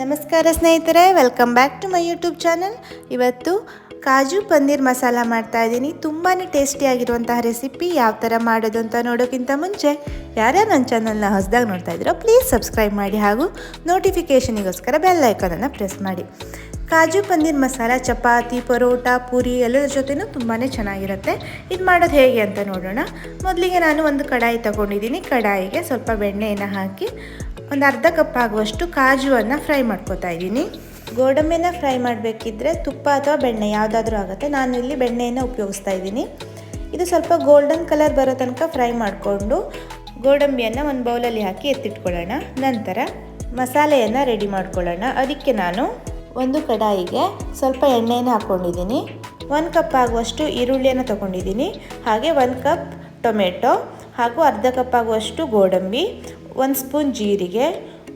ನಮಸ್ಕಾರ ಸ್ನೇಹಿತರೆ welcome back to my YouTube channel ಇವತ್ತು ಕಾಜು ಪನ್ನೀರ್ ಮಸಾಲ ಮಾಡ್ತಾ ಇದ್ದೀನಿ. ತುಂಬಾ ಟೇಸ್ಟಿಯಾಗಿರುವಂತಹ ರೆಸಿಪಿ ಯಾವ ಥರ ಮಾಡೋದು ಅಂತ ನೋಡೋಕ್ಕಿಂತ ಮುಂಚೆ ಯಾರ್ಯಾರು ನನ್ನ ಚಾನಲ್ನ ಹೊಸದಾಗಿ ನೋಡ್ತಾ ಇದ್ದೀರೋ ಪ್ಲೀಸ್ ಸಬ್ಸ್ಕ್ರೈಬ್ ಮಾಡಿ ಹಾಗೂ ನೋಟಿಫಿಕೇಷನಿಗೋಸ್ಕರ ಬೆಲ್ ಐಕನನ್ನು ಪ್ರೆಸ್ ಮಾಡಿ. ಕಾಜು ಪನ್ನೀರ್ ಮಸಾಲ, ಚಪಾತಿ, ಪರೋಟ, ಪೂರಿ ಎಲ್ಲದರ ಜೊತೆನೂ ತುಂಬಾ ಚೆನ್ನಾಗಿರುತ್ತೆ. ಇದು ಮಾಡೋದು ಹೇಗೆ ಅಂತ ನೋಡೋಣ. ಮೊದಲಿಗೆ ನಾನು ಒಂದು ಕಡಾಯಿ ತಗೊಂಡಿದ್ದೀನಿ. ಕಡಾಯಿಗೆ ಸ್ವಲ್ಪ ಬೆಣ್ಣೆಯನ್ನು ಹಾಕಿ ಒಂದು ಅರ್ಧ ಕಪ್ ಆಗುವಷ್ಟು ಕಾಜುವನ್ನು ಫ್ರೈ ಮಾಡ್ಕೊತಾ ಇದ್ದೀನಿ. ಗೋಡಂಬಿನ ಫ್ರೈ ಮಾಡಬೇಕಿದ್ರೆ ತುಪ್ಪ ಅಥವಾ ಬೆಣ್ಣೆ ಯಾವುದಾದ್ರೂ ಆಗುತ್ತೆ. ನಾನು ಇಲ್ಲಿ ಬೆಣ್ಣೆಯನ್ನು ಉಪಯೋಗಿಸ್ತಾ ಇದ್ದೀನಿ. ಇದು ಸ್ವಲ್ಪ ಗೋಲ್ಡನ್ ಕಲರ್ ಬರೋ ತನಕ ಫ್ರೈ ಮಾಡಿಕೊಂಡು ಗೋಡಂಬಿಯನ್ನು ಒಂದು ಬೌಲಲ್ಲಿ ಹಾಕಿ ಎತ್ತಿಟ್ಕೊಳ್ಳೋಣ. ನಂತರ ಮಸಾಲೆಯನ್ನು ರೆಡಿ ಮಾಡ್ಕೊಳ್ಳೋಣ. ಅದಕ್ಕೆ ನಾನು ಒಂದು ಕಡಾಯಿಗೆ ಸ್ವಲ್ಪ ಎಣ್ಣೆಯನ್ನು ಹಾಕ್ಕೊಂಡಿದ್ದೀನಿ. ಒಂದು ಕಪ್ ಆಗುವಷ್ಟು ಈರುಳ್ಳಿಯನ್ನು ತೊಗೊಂಡಿದ್ದೀನಿ. ಹಾಗೆ ಒಂದು ಕಪ್ ಟೊಮೆಟೊ ಹಾಗೂ ಅರ್ಧ ಕಪ್ ಆಗುವಷ್ಟು ಗೋಡಂಬಿ ಒಂದು ಸ್ಪೂನ್ ಜೀರಿಗೆ,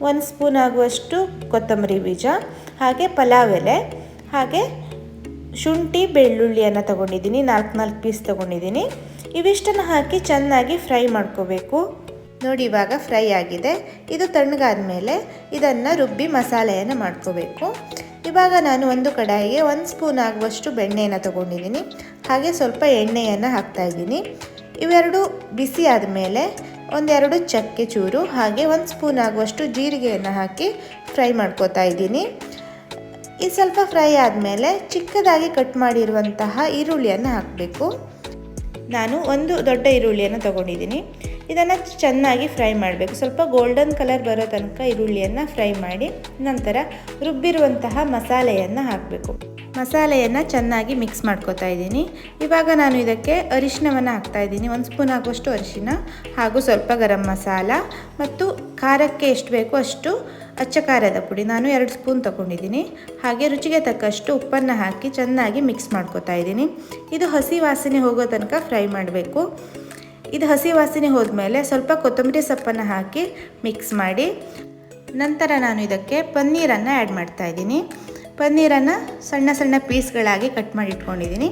ಒಂದು ಸ್ಪೂನ್ ಆಗುವಷ್ಟು ಕೊತ್ತಂಬರಿ ಬೀಜ, ಹಾಗೆ ಪಲಾವ್ ಎಲೆ, ಹಾಗೆ ಶುಂಠಿ ಬೆಳ್ಳುಳ್ಳಿಯನ್ನು ತಗೊಂಡಿದ್ದೀನಿ, ನಾಲ್ಕು ನಾಲ್ಕು ಪೀಸ್ ತೊಗೊಂಡಿದ್ದೀನಿ. ಇವಿಷ್ಟನ್ನು ಹಾಕಿ ಚೆನ್ನಾಗಿ ಫ್ರೈ ಮಾಡ್ಕೋಬೇಕು. ನೋಡಿ, ಇವಾಗ ಫ್ರೈ ಆಗಿದೆ. ಇದು ತಣ್ಣಗಾದ ಮೇಲೆ ಇದನ್ನು ರುಬ್ಬಿ ಮಸಾಲೆಯನ್ನು ಮಾಡ್ಕೋಬೇಕು. ಇವಾಗ ನಾನು ಒಂದು ಕಡಾಯಿಗೆ ಒಂದು ಸ್ಪೂನ್ ಆಗುವಷ್ಟು ಬೆಣ್ಣೆಯನ್ನು ತೊಗೊಂಡಿದ್ದೀನಿ. ಹಾಗೆ ಸ್ವಲ್ಪ ಎಣ್ಣೆಯನ್ನು ಹಾಕ್ತಾಯಿದ್ದೀನಿ ಇವೆರಡು ಬಿಸಿ ಆದಮೇಲೆ ಒಂದೆರಡು ಚಕ್ಕೆ ಚೂರು, ಹಾಗೆ ಒಂದು ಸ್ಪೂನ್ ಆಗುವಷ್ಟು ಜೀರಿಗೆಯನ್ನು ಹಾಕಿ ಫ್ರೈ ಮಾಡ್ಕೋತಾ ಇದ್ದೀನಿ. ಇದು ಸ್ವಲ್ಪ ಫ್ರೈ ಆದಮೇಲೆ ಚಿಕ್ಕದಾಗಿ ಕಟ್ ಮಾಡಿರುವಂತಹ ಈರುಳ್ಳಿಯನ್ನು ಹಾಕಬೇಕು. ನಾನು ಒಂದು ದೊಡ್ಡ ಈರುಳ್ಳಿಯನ್ನು ತಗೊಂಡಿದ್ದೀನಿ. ಇದನ್ನು ಚೆನ್ನಾಗಿ ಫ್ರೈ ಮಾಡಬೇಕು. ಸ್ವಲ್ಪ ಗೋಲ್ಡನ್ ಕಲರ್ ಬರೋ ತನಕ ಈರುಳ್ಳಿಯನ್ನು ಫ್ರೈ ಮಾಡಿ ನಂತರ ರುಬ್ಬಿರುವಂತಹ ಮಸಾಲೆಯನ್ನು ಹಾಕಬೇಕು. ಮಸಾಲೆಯನ್ನು ಚೆನ್ನಾಗಿ ಮಿಕ್ಸ್ ಮಾಡ್ಕೋತಾ ಇದ್ದೀನಿ. ಇವಾಗ ನಾನು ಇದಕ್ಕೆ ಅರಿಶಿನವನ್ನು ಹಾಕ್ತಾ ಇದ್ದೀನಿ. ಒಂದು ಸ್ಪೂನ್ ಆಗುವಷ್ಟು ಅರಿಶಿನ ಹಾಗೂ ಸ್ವಲ್ಪ ಗರಂ ಮಸಾಲ ಮತ್ತು ಖಾರಕ್ಕೆ ಎಷ್ಟು ಬೇಕೋ ಅಷ್ಟು ಅಚ್ಚ ಖಾರದ ಪುಡಿ. ನಾನು ಎರಡು ಸ್ಪೂನ್ ತಗೊಂಡಿದ್ದೀನಿ. ಹಾಗೆ ರುಚಿಗೆ ತಕ್ಕಷ್ಟು ಉಪ್ಪನ್ನು ಹಾಕಿ ಚೆನ್ನಾಗಿ ಮಿಕ್ಸ್ ಮಾಡ್ಕೋತಾ ಇದ್ದೀನಿ. ಇದು ಹಸಿ ವಾಸನೆ ಹೋಗೋ ತನಕ ಫ್ರೈ ಮಾಡಬೇಕು. ಇದು ಹಸಿ ವಾಸನೆ ಹೋದ್ಮೇಲೆ ಸ್ವಲ್ಪ ಕೊತ್ತಂಬರಿ ಸೊಪ್ಪನ್ನು ಹಾಕಿ ಮಿಕ್ಸ್ ಮಾಡಿ. ನಂತರ ನಾನು ಇದಕ್ಕೆ ಪನ್ನೀರನ್ನು ಆ್ಯಡ್ ಮಾಡ್ತಾ ಇದ್ದೀನಿ. ಪನ್ನೀರನ್ನು ಸಣ್ಣ ಸಣ್ಣ ಪೀಸ್ಗಳಾಗಿ ಕಟ್ ಮಾಡಿ ಇಟ್ಕೊಂಡಿದ್ದೀನಿ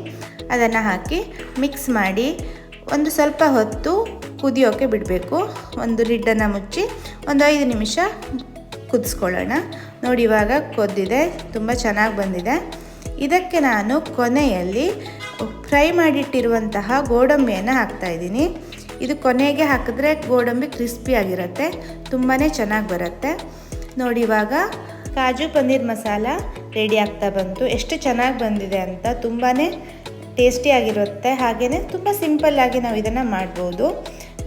ಅದನ್ನು ಹಾಕಿ ಮಿಕ್ಸ್ ಮಾಡಿ ಒಂದು ಸ್ವಲ್ಪ ಹೊತ್ತು ಕುದಿಯೋಕ್ಕೆ ಬಿಡಬೇಕು. ಒಂದು ಲಿಡ್ಡನ್ನು ಮುಚ್ಚಿ ಒಂದು ಐದು ನಿಮಿಷ ಕುದಿಸ್ಕೊಳ್ಳೋಣ. ನೋಡಿ, ಇವಾಗ ಕೊದ್ದಿದೆ, ತುಂಬ ಚೆನ್ನಾಗಿ ಬಂದಿದೆ. ಇದಕ್ಕೆ ನಾನು ಕೊನೆಯಲ್ಲಿ ಫ್ರೈ ಮಾಡಿಟ್ಟಿರುವಂತಹ ಗೋಡಂಬಿಯನ್ನು ಹಾಕ್ತಾಯಿದ್ದೀನಿ ಇದು ಕೊನೆಗೆ ಹಾಕಿದ್ರೆ ಗೋಡಂಬಿ ಕ್ರಿಸ್ಪಿ ಆಗಿರುತ್ತೆ ತುಂಬಾ ಚೆನ್ನಾಗಿ ಬರುತ್ತೆ. ನೋಡಿ, ಇವಾಗ ಕಾಜು ಪನ್ನೀರ್ ಮಸಾಲ ರೆಡಿ ಆಗ್ತಾ ಬಂತು. ಎಷ್ಟು ಚೆನ್ನಾಗಿ ಬಂದಿದೆ ಅಂತ ತುಂಬಾ ಟೇಸ್ಟಿಯಾಗಿರುತ್ತೆ ಹಾಗೆಯೇ ತುಂಬ ಸಿಂಪಲ್ಲಾಗಿ ನಾವು ಇದನ್ನು ಮಾಡ್ಬೋದು.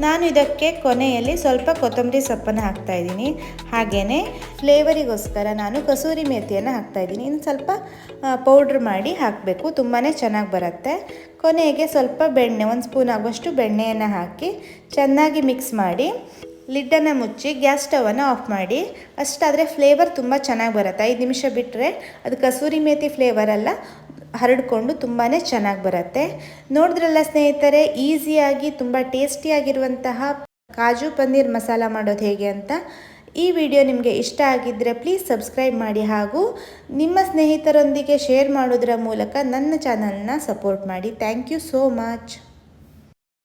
ನಾನು ಇದಕ್ಕೆ ಕೊನೆಯಲ್ಲಿ ಸ್ವಲ್ಪ ಕೊತ್ತಂಬರಿ ಸೊಪ್ಪನ್ನು ಹಾಕ್ತಾಯಿದ್ದೀನಿ ಹಾಗೆಯೇ ಫ್ಲೇವರಿಗೋಸ್ಕರ ನಾನು ಕಸೂರಿ ಮೇಥಿಯನ್ನು ಹಾಕ್ತಾಯಿದ್ದೀನಿ ಇನ್ನು ಸ್ವಲ್ಪ ಪೌಡ್ರ್ ಮಾಡಿ ಹಾಕಬೇಕು. ತುಂಬಾ ಚೆನ್ನಾಗಿ ಬರುತ್ತೆ. ಕೊನೆಗೆ ಸ್ವಲ್ಪ ಬೆಣ್ಣೆ, ಒಂದು ಸ್ಪೂನ್ ಆಗುವಷ್ಟು ಬೆಣ್ಣೆಯನ್ನು ಹಾಕಿ ಚೆನ್ನಾಗಿ ಮಿಕ್ಸ್ ಮಾಡಿ ಲಿಡ್ಡನ್ನು ಮುಚ್ಚಿ ಗ್ಯಾಸ್ ಸ್ಟವನ್ನು ಆಫ್ ಮಾಡಿ. ಅಷ್ಟಾದರೆ ಫ್ಲೇವರ್ ತುಂಬ ಚೆನ್ನಾಗಿ ಬರುತ್ತೆ. ಐದು ನಿಮಿಷ ಬಿಟ್ಟರೆ ಅದು ಕಸೂರಿ ಮೇಥಿ ಫ್ಲೇವರೆಲ್ಲ ಹರಡಿಕೊಂಡು ತುಂಬಾ ಚೆನ್ನಾಗಿ ಬರುತ್ತೆ. ನೋಡಿದ್ರಲ್ಲ ಸ್ನೇಹಿತರೆ, ಈಸಿಯಾಗಿ ತುಂಬ ಟೇಸ್ಟಿಯಾಗಿರುವಂತಹ ಕಾಜು ಪನ್ನೀರ್ ಮಸಾಲ ಮಾಡೋದು ಹೇಗೆ ಅಂತ. ಈ ವಿಡಿಯೋ ನಿಮಗೆ ಇಷ್ಟ ಆಗಿದ್ದರೆ ಪ್ಲೀಸ್ ಸಬ್ಸ್ಕ್ರೈಬ್ ಮಾಡಿ ಹಾಗೂ ನಿಮ್ಮ ಸ್ನೇಹಿತರೊಂದಿಗೆ ಶೇರ್ ಮಾಡೋದರ ಮೂಲಕ ನನ್ನ ಚಾನಲ್ನ ಸಪೋರ್ಟ್ ಮಾಡಿ. Thank you so much.